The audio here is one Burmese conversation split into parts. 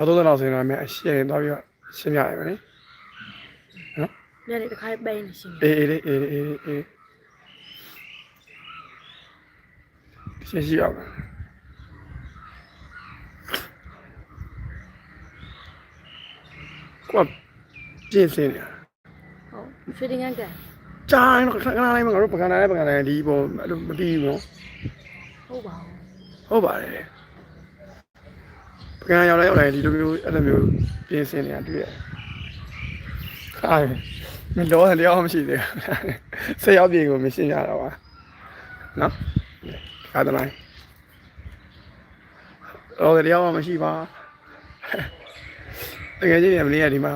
နောက်သုံးလောက်ဆိုရင်တော့အမေအရှင်းသွားပြီးတော့ရှင်းပြရမယ်နိနော်ညနေတစ်ခါပိန်နေရှင်အေးအေးလေးအေးလေးအေးလေးအေးရှင်းရှိအောင်ကိုကပြင်းစင်းနေတာဟုတ်ရွှေတင်ငန်းကန်ကြာရင်တော့ခဏခဏလေးမှငါတို့ပကံတိုင်းပကံတိုင်းဒီပုံအဲ့လိုမတီးဘူးနော်ဟုတ်ပါဘူးဟုတ်ပါတယ်ပ ကံရောက်လိုက်ရောက်လိုက်ဒီလိုမျိုးအဲ့လိုမျိုးပြင်းစင်နေတာတွေ့ရတယ်ခိုင်းမလောတယ်တရားမရှိသေးဘူးဆက်ရောက်ပြေကိုမရှင်းရတော့ပါနော်ကားသမိုင်းလောတယ်တရားမရှိပါတကယ်ကြီးနေမနေရဒီမှာ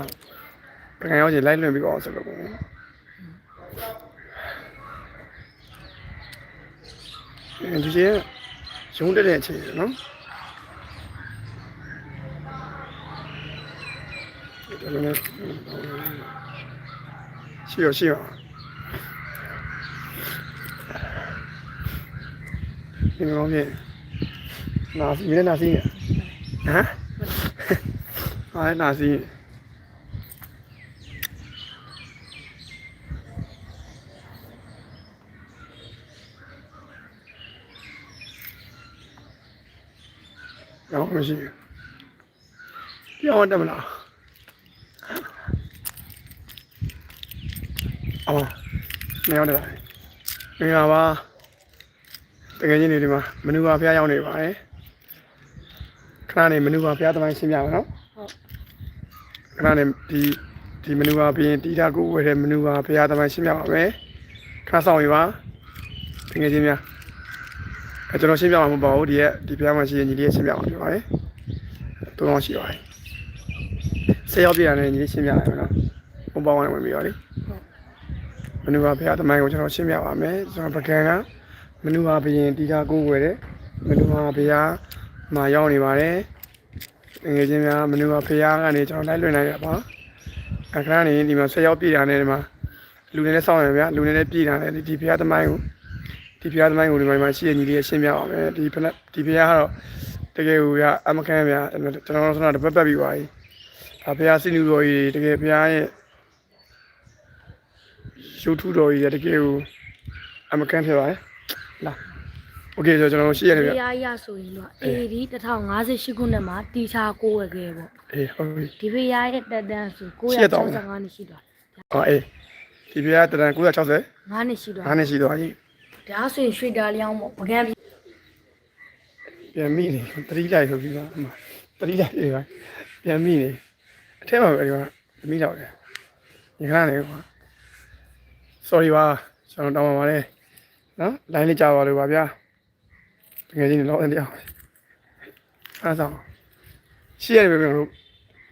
ပကံရောက်ချင်လိုက်လွင်ပြီးတော့ဆိုလို့အဲဒီကျရုံးတက်တဲ့အချိန်နော် ဒါလည်းရှိရရှိရဒီကောင်ကြီးနာစီမင်းနာစီဟမ်ဟာနာစီတော့မရှိဘူးပြောင်းတယ်မလား အော်မရောက်တယ်မင်္ဂလာပါတကယ်ချင်းနေဒီမှာမနူပါဖျားရောက်နေပါတယ်ခဏနေမနူပါဖျားသမိုင်းရှင်းပြမယ်နော်ဟုတ်ခဏနေဒီဒီမနူပါပြီးရင်တီတာကိုဝယ်တဲ့မနူပါဖျားသမိုင်းရှင်းပြပါမယ်ခဏဆောင်ရပါတကယ်ချင်းများအဲကျွန်တော်ရှင်းပြမှာမဟုတ်ပါဘူးဒီရဲ့ဒီဖျားမှာရှိရင်ညီလေးရှင်းပြမှာဖြစ်ပါတယ်သုံးအောင်ရှိပါတယ်ဆေးရောက်ပြရတယ်ညီလေးရှင်းပြလိုက်မယ်နော်ဘုံပေါင်းဝင်ပြီးတော့လေ မနူပါဘုရားသမိုင်းကိုကျွန်တော်ရှင်းပြပါမယ်ကျွန်တော်ပကံကမနူပါဘုရင်တီတာကိုဝယ်တယ်မနူပါဘုရားမှာရောက်နေပါတယ်ငွေချင်းများမနူပါဘုရားကနေကျွန်တော်လိုက်လွှင့်လိုက်ရပါအခါနေဒီမှာဆက်ရောက်ပြည်တာနဲ့ဒီမှာလူနေနဲ့စောင့်ရဗျာလူနေနဲ့ပြည်တာနဲ့ဒီဘုရားသမိုင်းကိုဒီဘုရားသမိုင်းကိုဒီမှာရှိရညီလေးရှင်းပြပါမယ်ဒီဖလက်ဒီဘုရားကတော့တကယ်ကိုရအမကန်ဗျာကျွန်တော်တို့ဆိုတော့တပတ်ပတ်ပြီးပါပြီဒါဘုရားစိနူတော်ကြီးတကယ်ဘုရားရဲ့ ရုပ်ထုတော်ကြီးရတကယ်ကိုအမကန်ဖြစ်ပါရဲ့လာโอเคဆိုကျွန်တော်ရှိရတယ်ဗျ တရားရဆိုရင်တော့ AD 1058ခုနှစ်မှာတီချာကိုဝယ်ခဲ့ပေါ့ အေးဟုတ်ပြီ ဒီဖေးရရဲ့တက်တန်းဆို ရှစ်တောင်း 965နှစ်ရှိတော့ ဟောအေးဒီပြားတရန်960 9နှစ်ရှိတော့ 9နှစ်ရှိတော့ကြီး ဒါဆိုရင်ရွှေတာလျောင်းပေါ့ပကံပြီး ပြန်မိနေတတိလိုက်ဆိုပြီးတော့အမတတိလိုက်ပြေးပါပြန်မိနေအထက်မှာပဲဒီကမိတော့တယ်ညီခဏနေကွာ sorry ပါကျွန်တော်တောင်းပါပါတယ်နော် line လေးကြာပါလို့ပါဗျာတကယ်ကြီးနေတော့တရားအားဆောင်ရှိရတယ်ပဲကျွန်တော်တို့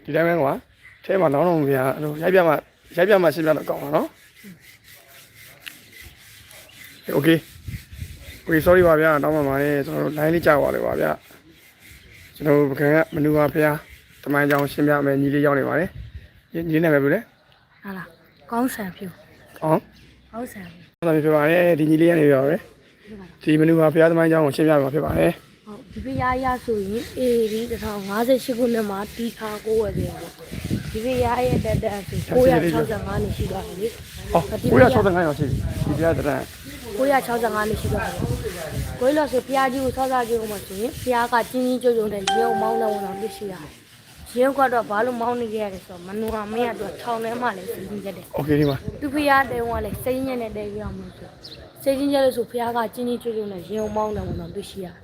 ဒီတိုင်းပဲကွာထဲမှာလောင်းလုံးဗျာအဲ့လိုရိုက်ပြမှရိုက်ပြမှရှင်းပြတော့ကောင်းပါနော် okay okay sorry ပါဗျာတောင်းပါပါတယ်ကျွန်တော်တို့ line လေးကြာပါလို့ပါဗျာကျွန်တော်တို့ပကံကမနူပါဖျားတမိုင်းကြောင်ရှင်းပြမယ်ညီလေးရောက်နေပါတယ်ညီညီလေးနာမည်ဘယ်လိုလဲဟာလားကောင်းဆန်ဖြူအောင် ကောင်းဆန်ဖြူဟုတ်တယ်ဖြစ်ပါတယ်ဒီညီလေးရနေပြောတယ်ဒီမနူပါဖျားသမိုင်းကြောင်ကိုရှင်းပြမှာဖြစ်ပါတယ်ဟုတ်ဒီဖေးရရဆိုရင် AD 1058ခုနှစ်မှာတီချာကိုဝယ်ခဲ့ပေါ့ဒီဖေးရရဲ့တက်တန်းဆို965နှစ်ရှိတော့လေဟော965ရောက်ရှိပြီဒီပြားတရန်965နှစ်ရှိတော့တယ်ကိုယ်လို့ဆိုဖျားကြီးကိုဆောက်စားကြည့်ဦးမှာဆိုရင်ဖျားကချင်းချင်းကြုံကြုံတဲ့ရေုံမောင်းတဲ့ဝန်တော်တွေ့ရှိရတယ် ရေုံကတော့ဘာလို့မောင်းနေကြရလဲဆိုတော့မနူဟာမင်းကတော့ထောင်ထဲမှာလည်းစီးနေကြတယ် โอเคဒီမှာ သူဖျားတဲဝါလည်းစိတ်ညစ်နေတဲ့ရအောင်လို့ဆိုစိတ်ချင်းကြလို့ဆိုဖျားကချင်းချင်းကြုံကြုံတဲ့ရေုံမောင်းတဲ့ဝန်တော်တွေ့ရှိရတယ်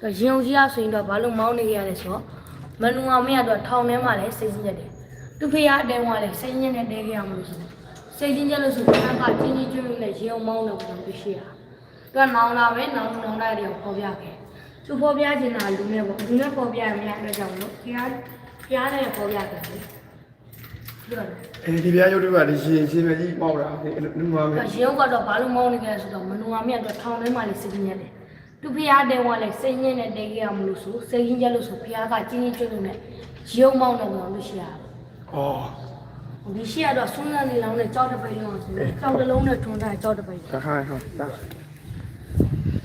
တော့ရေုံကြီးကဆိုရင်တော့ဘာလို့မောင်းနေကြရလဲဆိုတော့မနူဟာမင်းကတော့ထောင်ထဲမှာလည်းစိတ်ချင်းကြတယ်သူဖျားတဲဝါလည်းစိတ်ညစ်နေတဲ့ရအောင်လို့ဆိုစိတ်ချင်းကြလို့ဆိုဖျားကချင်းချင်းကြုံကြုံတဲ့ရေုံမောင်းတဲ့ဝန်တော်တွေ့ရှိရတယ် သူကနောင်လာပဲနောင်နောင်လိုက်တယ်ပေါ်ပြခဲ့သူပေါ်ပြချင်တာလူနဲ့ပေါ့လူနဲ့ပေါ်ပြရမရတဲ့ကြောင့်လို့ဖျား ဖျားနဲ့ပေါ်ပြခဲ့တယ်ပြောတယ်အဲဒီပြားရုပ်တွေကဒီရှင်ရှင်မကြီးပေါက်တာဒီနူပါမယ်ရေုပ်ကတော့ဘာလို့မောင်းနေကြလဲဆိုတော့မနူဝါမြတ်တော့ထောင်ထဲမှာလေးစိတ်ညစ်တယ်သူဖျားတဲ့ဝါလဲစိတ်ညစ်နဲ့တဲခဲ့ရမလို့ဆိုစိတ်ညစ်ကြလို့ဆိုဖျားကချင်းချင်းကျွတ်လို့နဲ့ရေုပ်မောင်းတယ်လို့လို့ရှိရတယ်ဩဒီရှိရတော့ဆွမ်းစားနေလောင်းနဲ့ကြောက်တစ်ပိတ်လုံးဆိုကြောက်တစ်လုံးနဲ့ထွန်းထားကြောက်တစ်ပိတ်ခါခါဟောဒါ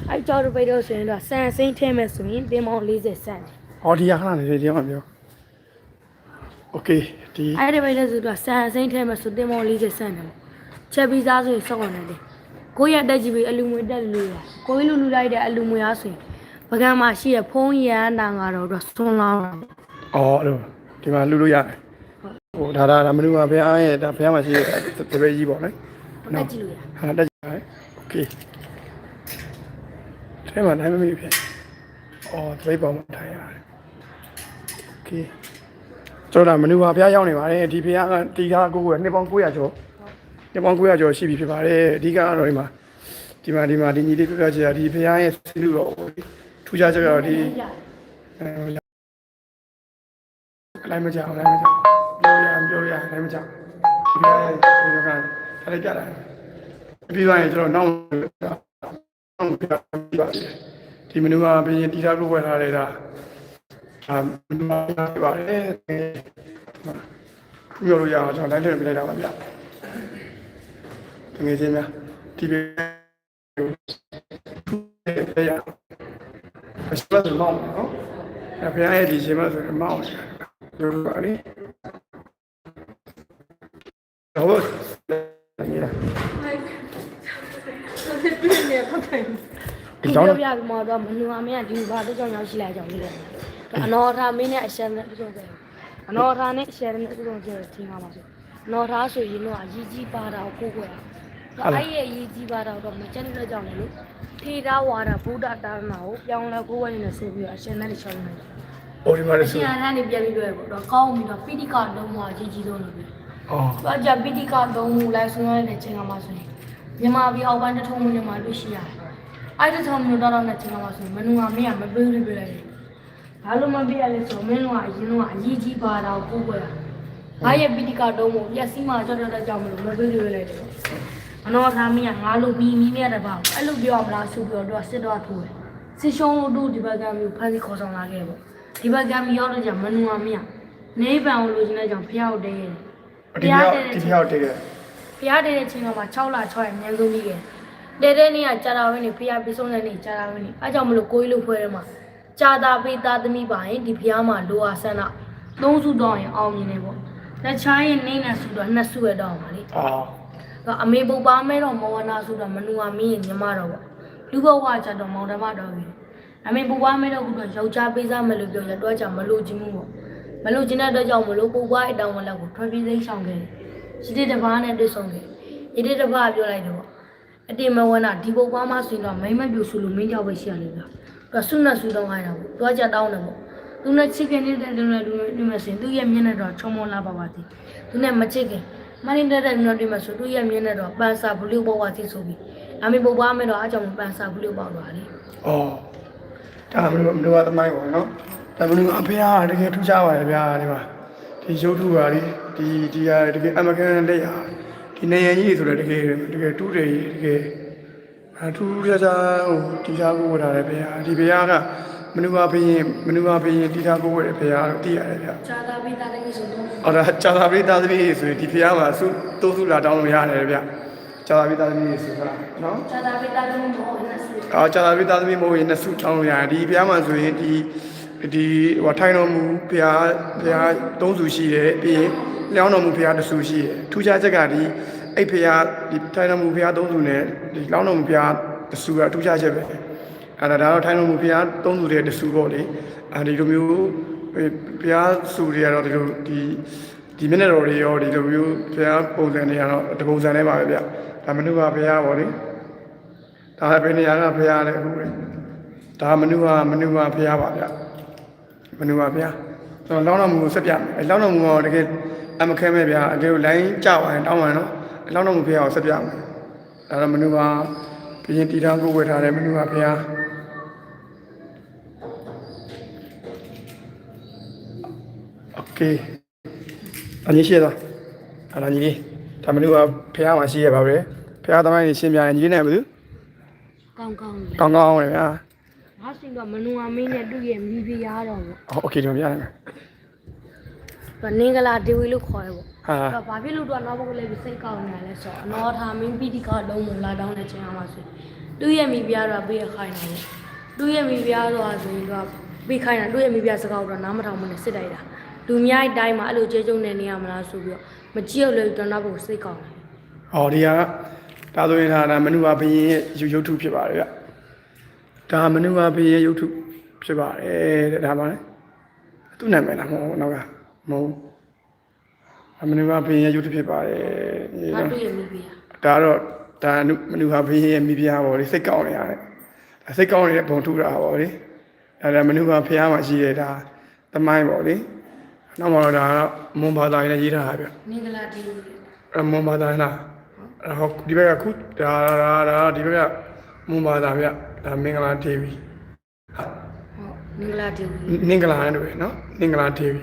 အဲကြောက်တစ်ပိတ်တော့ဆိုရင်တော့ဆန်စိမ့်ထဲမဲ့ဆိုရင်တင်းမောင်း40ဆန်တယ်ဟောဒီရခဏနေဒီမှာပြော โอเคဒီ အဲ့ဒီပဲလဲဆိုတော့ဆန်အစိမ့်ထဲမှာဆိုတင်မော်လေးချက်ဆန်တယ်ပေါ့ချက်ပြီးသားဆိုရင်စောက်ကုန်တယ်ကိုရတက်ကြည့်ပြီးအလူငွေတက်လို့ရကိုကြီးလူလူလိုက်တဲ့အလူငွေအားဆိုရင်ပကံမှာရှိရဖုံးရန်တာငါတော့တော့ဆွန်းလောင်း อ๋อအဲ့လိုဒီမှာလူလို့ရတယ်ဟိုဒါဒါဒါမနူပါဘုရားရဲ့ဒါဘုရားမှာရှိတဲ့တပည့်ကြီးပေါ့နော် တက်ကြည့်လို့ရ ဟာတက်ကြတယ်โอเคထဲမှာနိုင်မမိဖြစ်အော်တပည့်ပေါင်းထိုင်ရတယ်โอเค ကျွန်တော်ဒါမနူပါဘုရားရောက်နေပါတယ်ဒီဘုရားကတီကားကိုကိုနှစ်ပေါင်း900ကျော်နှစ်ပေါင်း900ကျော်ရှိပြီဖြစ်ပါတယ်အဓိကတော့ဒီမှာဒီမှာဒီမှာဒီညီလေးပြပြချင်တာဒီဘုရားရဲ့စီလူတော်ထူးခြားချက်ကတော့ဒီအဲလိုက်မကြောက်လိုက်မကြောက်ပြောရပြောရလိုက်မကြောက်ဒီဘုရားရဲ့ဒီကထားလိုက်ကြတာပြီးသွားရင်ကျွန်တော်နောက်နောက်ပြပြပါဒီမနူကဘင်းတီတာကိုဝယ်ထားလိုက်တာ အာမနူကပြပါတယ်ပြောလို့ရအောင်ကျွန်တော်လိုက်ထည့်ပြလိုက်တာပါဗျငွေချင်းများဒီဘယ်ရအစပတ်မောင်းနော်အဖေရဲ့ဒီချိန်မှာဆိုမောင်းပြောပါလိတော့နေရဒီတော့ပြပြပြီးမှတော့မနူအမင်းကဒီဘာတော့ကြောင့်ရောက်ရှိလာကြောင်းလေးတယ် အနော်ထားမင်းနဲ့အရှက်နဲ့ပြုံးတယ်အနော်ထားနဲ့အရှက်နဲ့ပြုံးတယ်ထင်ပါပါဆိုအနော်ထားဆိုရင်တော့အကြီးကြီးပါတာကိုကိုကိုရအဲ့ရဲ့အကြီးကြီးပါတာတော့မကျန်တဲ့ကြောင့်လေလို့ထေရဝါဒဗုဒ္ဓတာနာကိုပြောင်းလဲကိုဝဲနေဆိုပြီးအရှက်နဲ့ရှောင်းနေတယ်။အော်ဒီမှာလည်းရှဆိုင်ရတဲ့နေပြန်ပြီးပြောရပေါ့တော့ကောင်းပြီတော့ပိဋိကလုံးဝအကြီးကြီးဆုံးနေပြီ။အော်။သွားကြပိဋိကလုံးမူလိုက်ဆုံးရတဲ့ချိန်ကမှဆိုရင်မြန်မာပြည်အောက်ပိုင်းတစ်ထုံးမျိုးမှာတွေ့ရှိရတယ်။အဲ့ဒီထုံးမျိုးတော့တဲ့ချိန်ကမှဆိုရင်မနူကမင်းကမပေးလို့ပြလိုက်တယ်။ ဘာလို့မပေးရလဲဆိုတော့မင်းတို့ကအရင်ကအရေးကြီးပါတော့ကိုကိုရ။ဘာရဲ့ပိဋိကလုံးမို့ရက်စီးမှကြောက်တဲ့ကြောင့်မလို့မပေးလို့ပြလိုက်တယ်။အနော်သားမင်းကငါလိုပြီးမိမိရတဲ့ဘာအဲ့လိုပြောမလားဆိုပြီးတော့စစ်တော့ထိုးတယ်။စစ်ရှုံးလို့တို့ဒီဘက်ကမျိုးဖန်စီခေါ်ဆောင်လာခဲ့ပေါ့။ဒီဘက်ကမျိုးရောက်တော့ကြမနူကမင်းကနေပံကိုလိုချင်တဲ့ကြောင့်ဖျောက်တဲရတယ်။ဒီပြောက်ဒီပြောက်တကယ်ဖျားတဲ့ချိန်မှာ6လ6ရက်အများဆုံးပြီးခဲ့တဲတဲ့နေ့ကကြာတာဝင်းနေဖျားပြီးဆုံးတဲ့နေ့ကြာတာဝင်းနေအဲကြောင့်မလို့ကိုကြီးလို့ဖွဲ့ထဲမှာ ကြာတာပေးသားသမီးပါရင်ဒီဖျားမှာလိုအားဆန္ဒသုံးစုတော့ရင်အောင်မြင်နေပေါ့တခြားရင်နေနဲ့ဆိုတော့နှစ်စုရတော့ပါလေ။အော်တော့အမေပုပ်ပါမဲတော့မောဝနာဆိုတော့မနူဝမင်းရင်ညီမတော့ပေါ့လူဘဝကြတော့မောင်တမတော့ပြီအမေပုပ်ပါမဲတော့ကတော့ယောက်ျားပေးစားမယ်လို့ပြောရတော့ကြမလို့ချင်းမှုပေါ့မလို့ချင်းတဲ့အတွက်ကြောင့်မလို့ပုပ်ပါအတောင်ဝလက်ကိုထွက်ပြေးသိမ်းဆောင်ခဲ့တယ်ရှိတဲ့တပားနဲ့တွေ့ဆုံခဲ့ရတဲ့တပားပြောလိုက်တယ်ပေါ့အတင်မဝနာဒီပုပ်ပါမဆိုရင်တော့မိမ့်မပြူဆူလို့မင်းကြောက်ပဲရှိရလိမ့်မယ် တော့ဆုနဲ့ဆူတော့ခိုင်းတာပေါ့တော့ကြတောင်းတယ်ပေါ့သူနဲ့ချစ်ခင်နေတဲ့လူနဲ့လူနဲ့စင်သူရဲ့မျက်နှာတော့ချုံမလာပါပါသေးသူနဲ့မချစ်ခင်မင်းတဲ့တဲ့နော်ဒီမှာဆိုသူ့ရဲ့မြင်းနဲ့တော့ပန်စာဘလူးဘောဝါသိဆိုပြီးအမေပုတ်ပါမယ်တော့အားကြောင့်ပန်စာဘလူးပေါ့သွားလေ။အော်ဒါမလို့မလို့သမိုင်းပေါ့နော်။ဒါမလို့အဖေကတကယ်ထူးခြားပါတယ်ဗျာဒီမှာဒီရုပ်ထုပါလေဒီဒီကတကယ်အမကန်လက်ရဒီနေရကြီးဆိုတော့တကယ်တကယ်တူးတယ်တကယ် အထူးခြားခြားဟိုတီသားကိုဝတ်ထားတယ်ဗျာဒီဘုရားကမနုပါဘရင်မနုပါဘရင်တီသားကိုဝတ်တယ်ဘုရားတော့သိရတယ်ဗျာဇာတာပိတာတကယ်ဆိုတော့အော်ဒါဂျာသာပိသားသမီးဆိုရင်ဒီဖျားမှာစုတိုးစုလာတောင်းလို့ရတယ်ဗျဂျာသာပိသားသမီးဆိုတာနော်ဇာတာပိတာတကယ်မောနဲ့ဆိုအော်ဂျာသာပိသားသမီးမဟုတ်ရင်နှစ်စုတောင်းလို့ရတယ်ဒီဖျားမှာဆိုရင်ဒီဒီဟိုထိုင်တော်မူဖျားဖျားသုံးစုရှိတယ်ပြီးရင်လျောင်းတော်မူဖျားတစ်စုရှိတယ်ထူးခြားချက်ကဒီ အဲ့ဖျားဒီထိုင်တော်မူဖျားသုံးစုနဲ့ဒီလောင်းတော်မူဖျားတစ်စုကထူးခြားချက်ပဲအဲ့ဒါဒါတော့ထိုင်တော်မူဖျားသုံးစုတဲ့တစ်စုပေါ့လေအဲဒီလိုမျိုးဖျားစုတွေကတော့ဒီလိုဒီဒီမျက်နှာတော်တွေရောဒီလိုမျိုးဘုရားပုံစံတွေကတော့တပုံစံနဲ့ပါပဲဗျဒါမနုကဘုရားပေါ့လေဒါဘယ်နေရာကဘုရားလဲအခုလေဒါမနုကမနုကဘုရားပါဗျမနုကဘုရားကျွန်တော်လောင်းတော်မူကိုဆက်ပြမယ်အဲလောင်းတော်မူကတကယ်အမခဲမဲ့ဗျအကယ်လိုင်းကြောက်ရင်တောင်းရင်နော် အဲလောင်းတော်မူဘုရားကိုဆက်ပြမယ်ဒါတော့မနုကဘုရင်တီထောင်ကိုဝယ်ထားတယ်မနုကဘုရားโอเค အညီရှိရတော့အဲ့ဒါညီလေးဒါမလို့ကဖះမှာရှိရပါပဲဖះသမိုင်းကြီးရှင်းပြရင်ညီလေးနဲ့ဘာလို့ ကောင်းကောင်းလေ ကောင်းကောင်းလေဗျာ ငါစင်တော့မနူအမင်းနဲ့သူ့ရဲ့မိဖုရားတော်ပေါ့ ဟောโอเคကျွန်တော်ပြရတယ် ဗနင်္ဂလာဒေဝီလို့ခေါ်တယ်ပေါ့ ဟာတော့ဘာဖြစ်လို့တော့နောက်ဘက်ကလေးပြီးစိတ်ကောင်းနေလဲဆိုတော့အနော်ထာမင်းပိဋိကလုံးမလာတောင်းတဲ့ချိန်မှာဆိုသူ့ရဲ့မိဖုရားတော်ပေးရခိုင်းတာပေါ့သူ့ရဲ့မိဖုရားတော်ဆိုရင်တော့ပေးခိုင်းတာသူ့ရဲ့မိဖုရားစကားတော့နားမထောင်မနဲ့စစ်တိုက်တာလူများအတိုင်းမှာအဲ့လိုကျေကျုံနေနေရမလားဆိုပြီးတော့မကြည့်ရလို့ကျွန်တော်ဘုစိတ်ကောင်းတယ်ဟောဒီကဒါဆိုရင်ဒါဒါမနုပါဘရင်ရဲ့ရုပ်ထုဖြစ်ပါတယ်ဗျဒါမနုပါဘရင်ရဲ့ရုပ်ထုဖြစ်ပါတယ်တဲ့ဒါမှလည်းသူ့နာမည်လားမဟုတ်ဘူးနောက်ကမဟုတ် ဘူးမနုပါဘရင်ရဲ့ရုပ်ထုဖြစ်ပါတယ်။ငါတွေ့ရမိပြီ။ဒါတော့ဒါနုမနုဟာဘရင်ရဲ့မိဖုရားပေါ့လေစိတ်ကောင်းနေရတယ်ဒါစိတ်ကောင်းနေတဲ့ဘုံထူတာပေါ့လေဒါဒါမနုဟာဖုရားမှာရှိတဲ့ဒါသမိုင်းပေါ့လေနောက်မှတော့ဒါမွန်ဘာသာရေးနဲ့ရေးထားတာဗျမင်္ဂလာတီးအမွန်ဘာသာလားအဟောဒီဘက်ကခုဒါဒါဒါဒီဘက်ကမွန်ဘာသာဗျဒါမင်္ဂလာဒေဝီဟုတ်မင်္ဂလာတီးနင်္ဂလာနဲ့တွေ့နော်နင်္ဂလာဒေဝီ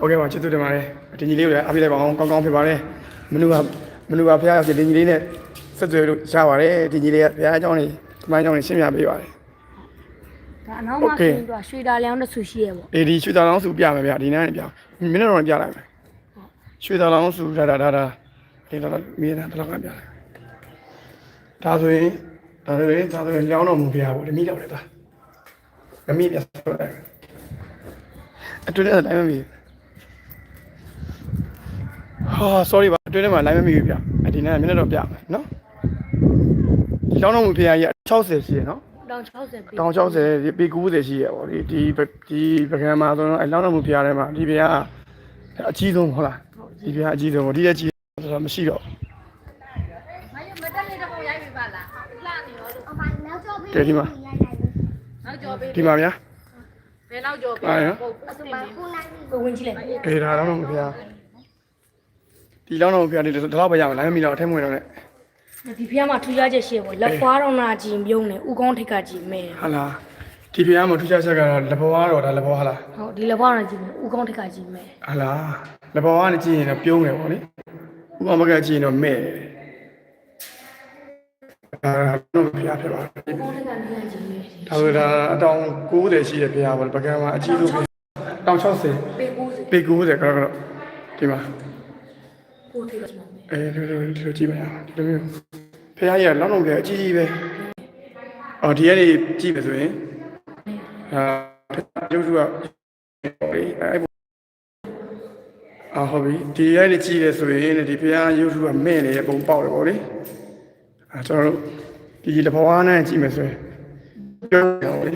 โอเคပါချစ်သူတင်ပါတယ်ဒီညီလေးကိုလည်းအားပေးလိုက်ပါအောင်ကောင်းကောင်းဖြစ်ပါတယ်မနုဟာမနုဟာဖုရားရောက်ဒီညီလေးနဲ့ဆက်သွယ်လို့ရပါတယ်ဒီညီလေးကဖုရားအကြောင်းနေသမိုင်းအကြောင်းနေရှင်းပြပေးပါတယ် ။ဒါအနောက်မှာဆိုရင်သူကရွှေတာလျောင်းတစ်ဆူရှိရဲ့ပေါ့ ဒီဒီရွှေသားလောင်းစုပြမယ်ဗျဒီနားနဲ့ပြမင်းတို့တော့ပြလိုက်မယ်ရွှေသားလောင်းစုဒါဒါဒါဒါဒီတော့မင်းတို့တော့ကပြလိုက်ဒါဆိုရင်ဒါဆိုရင်ဒါဆိုရင်လောင်းတော်မူပြပါဘူးဒီမိတော့လေသားမမိပြဆိုတယ်အတွင်းထဲတိုင်းမမိ ဟာ sorry ပါအတွင်းထဲမှာလိုင်းမမိဘူးဗျဒီနားမင်းတို့တော့ပြမယ်နော်ဒီလောင်းတော်မူပြကြီး60ရှိရနော်။တောင်60ပြီတောင်60ပေ90ရှိရပေါ့ဒီဒီဒီပကံမှာဆိုတော့အလောင်းတော်မူဖျားထဲမှာဒီဘုရားအကြီးဆုံးဟုတ်လားဒီဘုရားအကြီးဆုံးပေါ့ဒီရဲ့ကြီးဆိုတော့မရှိတော့မယမတက်လေးတော့ရိုက်ပြီပါလားလှနေရောလို့ကဲဒီမှာနောက်ကြောပေးဒီမှာဗျာဘယ်နောက်ကြောပေးအားရပုတ်အစင်လေး။ကိုဝင်ကြည့်လိုက်အေးဒါလောင်းတော်မူဖျား ဒီလောင်းတော်မူဖျားဒီတော့ပဲရမယ်လိုင်းမီတော့အထက်မွေတော့နဲ့။ဒီဖျားမှာထူးခြားချက်ရှိရဲ့ပေါ့။လက်ဖွားတော်နာကြီးမြုံနေဥကောင်းထိတ်ကကြီးမဲတယ်ဟာလားဒီဘုရားမှာထူးခြားချက်ကတော့လက်ဘွားတော့ဒါလက်ဘွားလား။ဟုတ်ဒီလက်ဖွားတော်နာကြီးဥကောင်းထိတ်ကကြီးမဲတယ်ဟာလားလက်ဘွားနဲ့ကြည့်ရင်တော့ပြုံးတယ်ပေါ့လေဥပမာကကြည့်ရင်တော့မဲ့တယ်ဒါတော့ဘုရားဖြစ်ပါတယ်။ဥကောင်းထိတ်ကကြီးမဲတယ်ဒါဆိုဒါအတောင်90ရှိတဲ့ဘုရားပေါ့ပကံမှာအကြီးဆုံးတောင်60။ပေ90ပေ90ကတော့ကတော့ဒီမှာ ကိုထိတ်ကကြီးမဲတယ်အဲဒီလိုဒီလိုကြည့်ပါရအောင်ဒီလိုမျိုးဘုရားကြီးကလောက်လုံးကအကြီးကြီးပဲအော်ဒီကနေကြည့်မယ်ဆိုရင်အာရုပ်စုကအေးအဲ့အာဟုတ်ပြီဒီရိုက်နေကြည့်ရဆိုရင်ဒီဘုရားရုပ်စုကမဲ့နေတဲ့ပုံပေါက်တယ်ပေါ့လေအဲကျွန်တော်တို့ဒီတဘွားနဲ့ကြည့်မယ်ဆိုရင်ပြောရအောင်လေ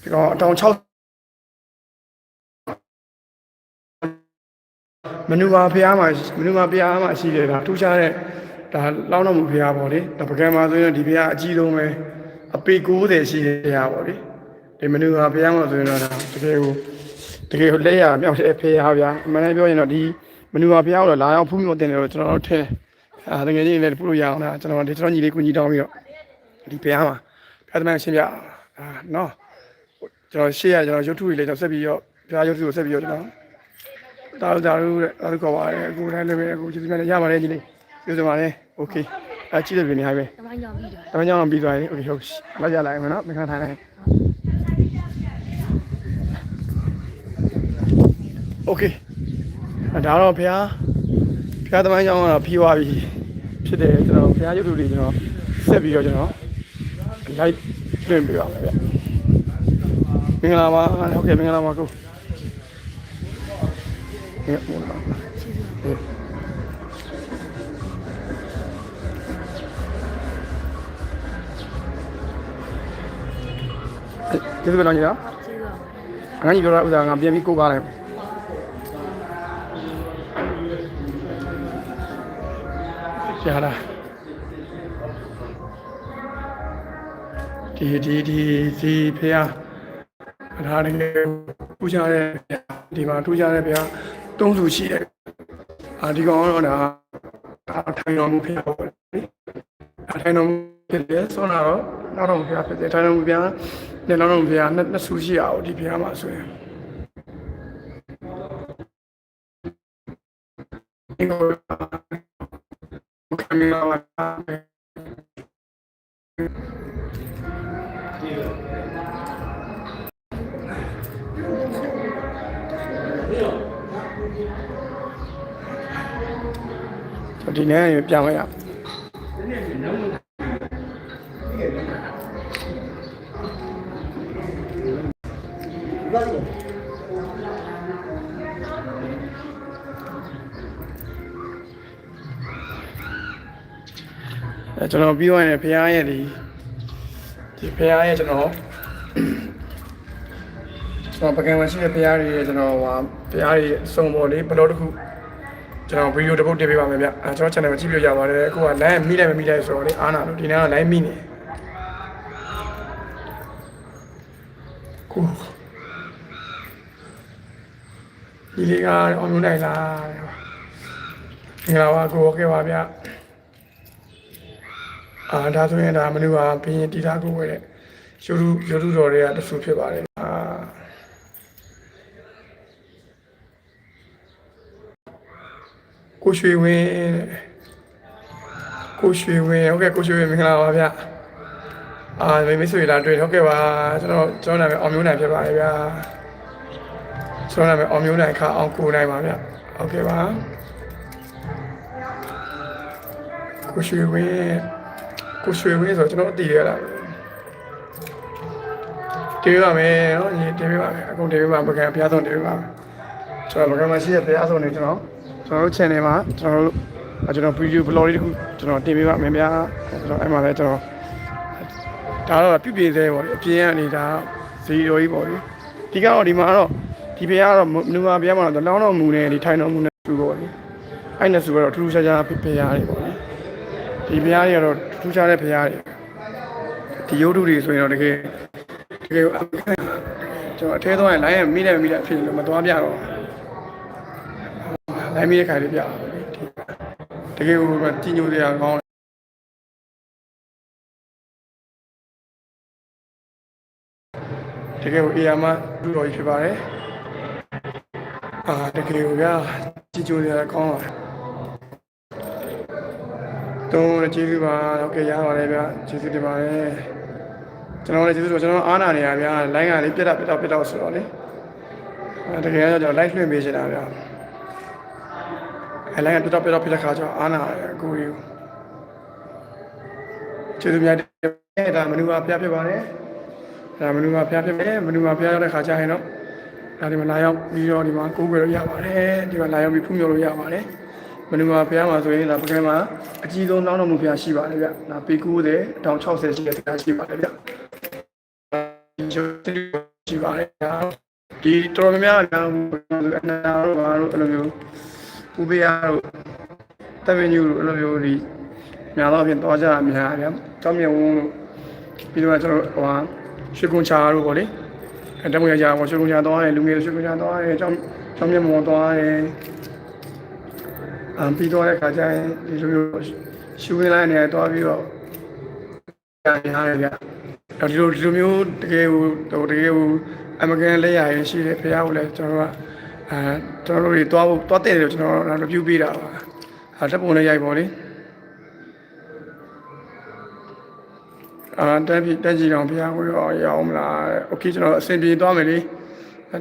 ဒီကောင်အတောင်6 မနူပါဖျားမှာမနူပါဖျားမှာရှိတယ်ဒါထူးခြားတဲ့ဒါလောင်းတော်မူဖျားပေါ့လေဒါပကံမှာဆိုရင်ဒီဖျားအကြီးဆုံးပဲအပေ90ရှိတဲ့ဖျားပေါ့လေဒီမနူပါဖျားမှာဆိုရင်တော့ဒါတကယ်ကိုတကယ်ကိုလက်ရမြောက်တဲ့ဖျားဗျာအမှန်တမ်းပြောရင်တော့ဒီမနူပါဖျားကိုတော့လာအောင်ဖူးမျိုးတင်တယ်လို့ကျွန်တော်တို့ထင်အာတကယ်ကြီးလည်းပြုလို့ရအောင်လားကျွန်တော်ဒီကျွန်တော်ညီလေးကိုညီတောင်းပြီးတော့ဒီဖျားမှာဖျားသမိုင်းရှင်းပြအောင်အာနော်ကျွန်တော်ရှေ့ရကျွန်တော်ရုပ်ထုတွေလည်းကျွန်တော်ဆက်ပြီးတော့ဖျားရုပ်ထုကိုဆက်ပြီးတော့ကျွန်တော် တာလူတာလူတဲ့တာလူကောပါလေအခုတိုင်းလည်းပဲအခုကျေးဇူးများလည်းရပါတယ်ညီလေးကျေးဇူးပါတယ်โอเคအကြည့်တယ်ပြင်နေဟိုင်းပဲ ။တမိုင်းကြောင်ပြီးတော့ တမန်ကြောင်ပြီးသွားပြီโอเคဟုတ်ပြီလာကြလိုက်မယ်နော်မခဏထိုင်လိုက်โอเคဒါတော့ဖះဖះတမန်ကြောင်ကတော့ပြီးသွားပြီဖြစ်တယ်ကျွန်တော်ဖះရုပ်ထုတွေကျွန်တော်ဆက်ပြီးတော့ကျွန်တော် live လွှင့်ပေးပါမယ်ဗျမင်္ဂလာပါဟုတ်ကဲ့မင်္ဂလာပါကို ဒီမှာကျေးဇူးပါနော်ညီတော်အငန်းကြီးပြောတာဥစားငါပြန်ပြီးကိုးကားလိုက်ရတာဒီဒီဒီဒီဖေဟာအထာနေပူကြတဲ့ဒီမှာထူကြတဲ့ဗျာ သုံးစုရှိတယ်အာဒီကောင်ကတော့ဒါထိုင်တော်မူဖေဟာပေါ့လေထိုင်တော်မူဖြစ်တယ်ဆိုတော့နောက်တော်မူဖေဟာဖြစ်တယ်ထိုင်တော်မူဖေဟာနဲ့နောက်တော်မူဖေဟာနှစ်နှစ်စုရှိအောင်ဒီဖေဟာမှာဆိုရင်ဒီကောင်ကမင်္ဂလာပါ ဒီနေ့ပြန်လိုက်ရအဲကျွန်တော်ပြီးသွားရင်ဖះရဲ့ဒီဒီဖះရဲ့ကျွန်တော်ကျွန်တော်ပကံမရှိတဲ့ဖះတွေရဲ့ကျွန်တော်ဟာဖះတွေစုံပေါ်လေးဘလော့တစ်ခု ကျွန်တော်ဗီဒီယိုတစ်ပုတ်တင်ပေးပါမယ်ဗျအဲကျွန်တော် channel မှာကြည့်ပြကြပါတယ်အခုက line မိလိုက်မမိလိုက်ဆိုတော့လေအားနာလို့ဒီနေ့က line မိနေကိုဒီလေးကအောင်မြင်နိုင်လားမင်္ဂလာပါကိုဟုတ်ကဲ့ပါဗျအာဒါဆိုရင်ဒါမနူပါဘင်းတီတာကိုဝဲတဲ့ရုပ်ရုပ်ရုပ်တော်တွေကတဆူဖြစ်ပါတယ်အာ ကိုရွှေဝင်းတဲ့ကိုရွှေဝင်းဟုတ်ကဲ့ကိုရွှေဝင်းမင်္ဂလာပါဗျအာမိတ်ဆွေလာတွေ့ဟုတ်ကဲ့ပါကျွန်တော်ကျွန်တော်နာမည်အောင်မျိုးနိုင်ဖြစ်ပါတယ်ဗျာကျွန်တော်နာမည်အောင်မျိုးနိုင်ခါအောင်ကိုနိုင်ပါဗျဟုတ်ကဲ့ပါကိုရွှေဝင်းကိုရွှေဝင်းဆိုကျွန်တော်အတည်ရတာပဲတင်ပြပါမယ်နော်ညီတင်ပြပါမယ်အကုန်တင်ပြပါမကန်ဘုရားဆုံးတင်ပြပါမယ်ကျွန်တော်မကန်မရှိတဲ့ဘုရားဆုံးနေကျွန်တော် ကျွန်တော်တို့ channel မှာကျွန်တော်တို့အဲကျွန်တော် video blog လေးတစ်ခုကျွန်တော်တင်ပြပါမယ်ဗျာကျွန်တော်အဲ့မှာလည်းကျွန်တော်ဒါတော့ပြပြသေးပေါ့လေအပြင်းကနေဒါဇီရိုကြီးပေါ့လေဒီကတော့ဒီမှာတော့ဒီဘုရားကတော့နူမာဘုရားမှာတော့လောင်းတော်မူနေဒီထိုင်တော်မူနေသူပေါ့လေအဲ့နဲ့ဆိုတော့ထူးထူးခြားခြားဘုရားတွေပေါ့လေဒီဘုရားတွေကတော့ထူးခြားတဲ့ဘုရားတွေဒီရုပ်ထုတွေဆိုရင်တော့တကယ်တကယ်အမှန်ကျွန်တော်အထဲသွားရင် line ရမိတယ်မိတယ်ဖြစ်လို့မသွားပြတော့ line မိတဲ့ခါလေးပြပါလေတကယ်ကိုတည်ညိုစရာကောင်းတကယ်ကိုအေယာမလူတော်ကြီးဖြစ်ပါတယ်အာတကယ်ကိုဗျာကြည်ကြိုစရာကောင်းပါတယ်တုံးကျေးဇူးပါဟုတ်ကဲ့ရပါတယ်ဗျာကျေးဇူးတင်ပါတယ်ကျွန်တော်လည်းကျေးဇူးတော်ကျွန်တော်အားနာနေရဗျာ line ကလေးပြတ်တာပြတ်တော့ပြတ်တော့ဆိုတော့လေအဲတကယ်တော့ကျွန်တော် live လွှင့်ပေးချင်တာဗျာ အဲ line ကပြတ်တော့ပြတ်တော့ပြတ်တဲ့ခါကျတော့အားနာရတယ်အကိုကြီးကိုကျေးဇူးများတယ်ဒါမနူပါဖျားဖြစ်ပါတယ်ဒါမနူပါဖျားဖြစ်မယ်မနူပါဖျားရတဲ့ခါကျရင်တော့ဒါဒီမှာလာရောက်ပြီးတော့ဒီမှာကိုးကွယ်လို့ရပါတယ်ဒီမှာလာရောက်ပြီးဖူးမြော်လို့ရပါတယ်မနူပါဖျားမှာဆိုရင်ဒါပကံမှာအကြီးဆုံးလောင်းတော်မူဖျားရှိပါတယ်ဗျဒါပေ90တောင်60ရှိတဲ့ဖျားရှိပါတယ်ဗျရှိပါတယ်ဗျာဒီတော်တော်များများအနာတို့ဘာတို့အဲ့လိုမျိုး ဥပယတို့တမင်ညူတို့အဲ့လိုမျိုးဒီများတော့ပြင်သွားကြတာများဗျာတောင်းမြဝုံတို့ပြီးတော့ကျွန်တော်ဟိုဟာရွှေကုန်းချာတို့ပေါ့လေအဲတမွေကြဟိုရွှေကုန်းချာသွားတယ်လူငယ်ရွှေကုန်းချာသွားတယ်တောင်းတောင်းမြမောသွားတယ်အမ်ပြီးတော့တဲ့ခါကျရင်ဒီလိုမျိုးရှူရင်းလိုက်နေသွားပြီးတော့ညာရတယ်ဗျာတော့ဒီလိုဒီလိုမျိုးတကယ်ဟိုဟိုတကယ်ဟိုအမကန်လက်ရရင်ရှိတယ်ဖះကိုလည်းကျွန်တော်တို့က အဲကျွန်တော်တို့တွေတွားဖို့တွားတဲ့တယ်ကျွန်တော်တို့ review ပေးတာပါအဲတပ်ပုံနဲ့ရိုက်ပါလေအာတက်ပြီတက်ကြည့်တော့ဖះကိုရောရအောင်မလားโอเคကျွန်တော်အဆင်ပြေသွားမယ်လေ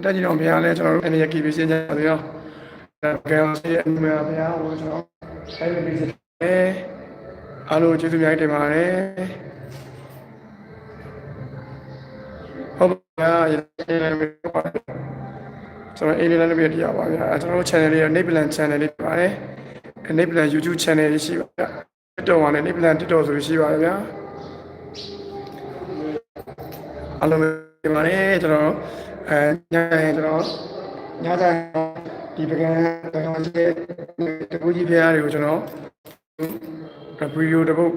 တက်ကြည့်တော့ဖះလည်းကျွန်တော်တို့အနေနဲ့ keep ရှင်းကြပါစေရောဒါကဲဆေးအမှုများဖះကိုကျွန်တော်အဲ့ဒီပြီးစေအားလုံးကျေးဇူးများတင်ပါတယ် ဟုတ်ပါဗျာ ကျွန်တော်အေးလေးလည်းပြရပါဗျာကျွန်တော်တို့ channel လေးက Niplan channel လေးပါတယ် Niplan YouTube channel လေးရှိပါဗျာ TikTok မှာလည်း Niplan TikTok ဆိုပြီးရှိပါတယ်ဗျာအားလုံးဒီမှာလည်းကျွန်တော်အဲညရင်ကျွန်တော်ညတိုင်းဒီပကံပကံလေးတကူကြီးဖရားတွေကိုကျွန်တော်ဗီဒီယိုတစ်ပုတ်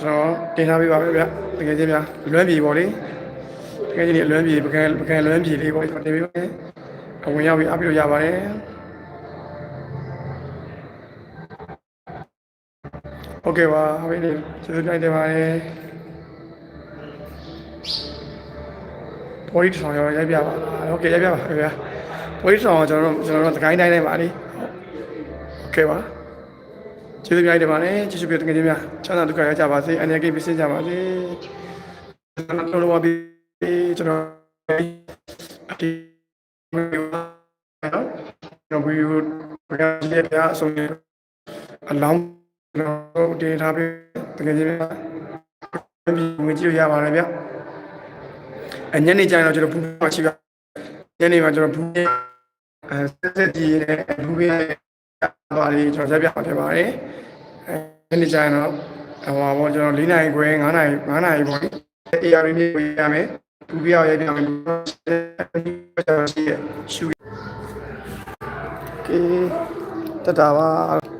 ကျွန်တော်တင်ထားပေးပါမယ်ဗျာတကယ်ချင်းဗျာလွမ်းပြေပေါ့လေတကယ်ကြီးအလွမ်းပြေပကံပကံလွမ်းပြေလေးပေါ့ကျွန်တော်တင်ပေးပါမယ်အ ဝင်ရောက်ပြီးအားပြီးလို့ရပါတယ်โอเคပါဟုတ်ပြီကျေးဇူးတင်ပါတယ်ပေါ်ရီဆောင်ရောရိုက်ပြပါလားโอเคရိုက်ပြပါခင်ဗျာပေါ်ရီဆောင်ကျွန်တော်တို့ကျွန်တော်တို့သခိုင်းတိုင်းတိုင်းပါလေโอเคပါကျေးဇူးတင်ပါတယ်ကျေးဇူးပြတကယ်ကြီးများချမ်းသာဒုက္ခရကြပါစေအနေကိပြည့်စင်ကြပါစေကျွန်တော်တို့ပါပြီ ကျွန်တော်ဒီ နော်ကျွန်တော်ဗီဒီယိုပကတိပြအဆုံးအလောင်းကျွန်တော်ဒေတာပေးတကယ်ကြီးပြငွေကြည့်ရပါတယ်ဗျအညနေကျရင်တော့ကျွန်တော်ဘူးပါရှိပါညနေမှာကျွန်တော်ဘူးအဲဆက်ဆက်ကြည့်နေတဲ့ဘူးပဲပါလေးကျွန်တော်ရက်ပြထည့်ပါတယ်အဲညနေကျရင်တော့ဟိုပါပေါ့ကျွန်တော်၄နိုင်ခွဲ9နိုင်9နိုင်ပေါ့ AR မျိုးပြရမယ် သူပြောရပြန်မယ်ရှူကေတတပါ